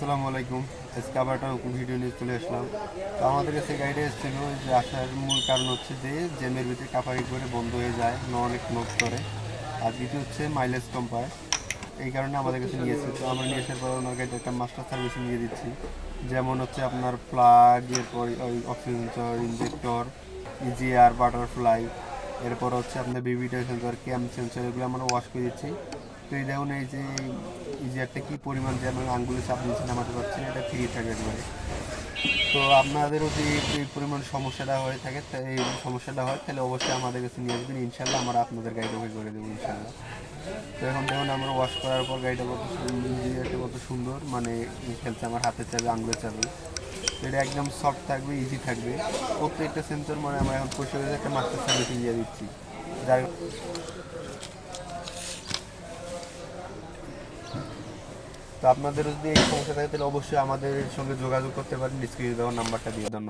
আসসালামু আলাইকুম। আজকে আবার একটা ভিডিও নিয়ে চলে আসলাম। তো আমাদের কাছে গাড়িটা এসেছিল যে আসার মূল কারণ হচ্ছে যে জেমের ভিতরে কাপাকি করে বন্ধ হয়ে যায় ন অনেক নোট করে। আর দ্বিতীয় হচ্ছে মাইলেজ কম পায়। এই কারণে আমাদের কাছে নিয়ে এসেছে। তো আমরা নিয়ে আসার পর ওনার গাড়িতে একটা মাস্টার সার্ভিসিং দিয়ে দিচ্ছি। যেমন হচ্ছে আপনার প্লাগ এরপর ওই অক্সিজেন ইঞ্জেক্টর ইজিআর বাটারফ্লাই এরপর হচ্ছে আপনার বিবিটা সেন্সর ক্যাম সেন্সর এগুলো আমরা ওয়াশ করে দিচ্ছি। তো এই দেখুন এই যে ইজিআরটা কী পরিমাণ যে আমরা আঙ্গুলে চাপ দিচ্ছি নামাতে পারছেন এটা ফ্রি থাকবে একবারে। তো আপনাদেরও যদি এই পরিমাণ সমস্যাটা হয়ে থাকে এই সমস্যাটা হয়, তাহলে অবশ্যই আমাদের কাছে নিয়ে আসবেন। ইনশাল্লাহ আমরা আপনাদের গাড়িটা ওকে করে দেবো ইনশাল্লাহ তো এখন দেখুন, আমরা ওয়াশ করার পর গাড়িটা কত ইঞ্জিনিয়ারটা কত সুন্দর মানে খেলছে আমার হাতের চাবে আঙুলের চাবে। এটা একদম সফট থাকবে ইজি থাকবে। প্রত্যেকটা সেন্সর মানে আমরা এখন করে একটা মাস্টার সার্ভিসিং দিয়ে দিচ্ছি। যার তো আপনাদেরও যদি এই সমস্যা থাকে, তাহলে অবশ্যই আমাদের সঙ্গে যোগাযোগ করতে পারেন। ডিসক্রিপশন দেওয়ার নাম্বারটা দিয়ে ধন্যবাদ।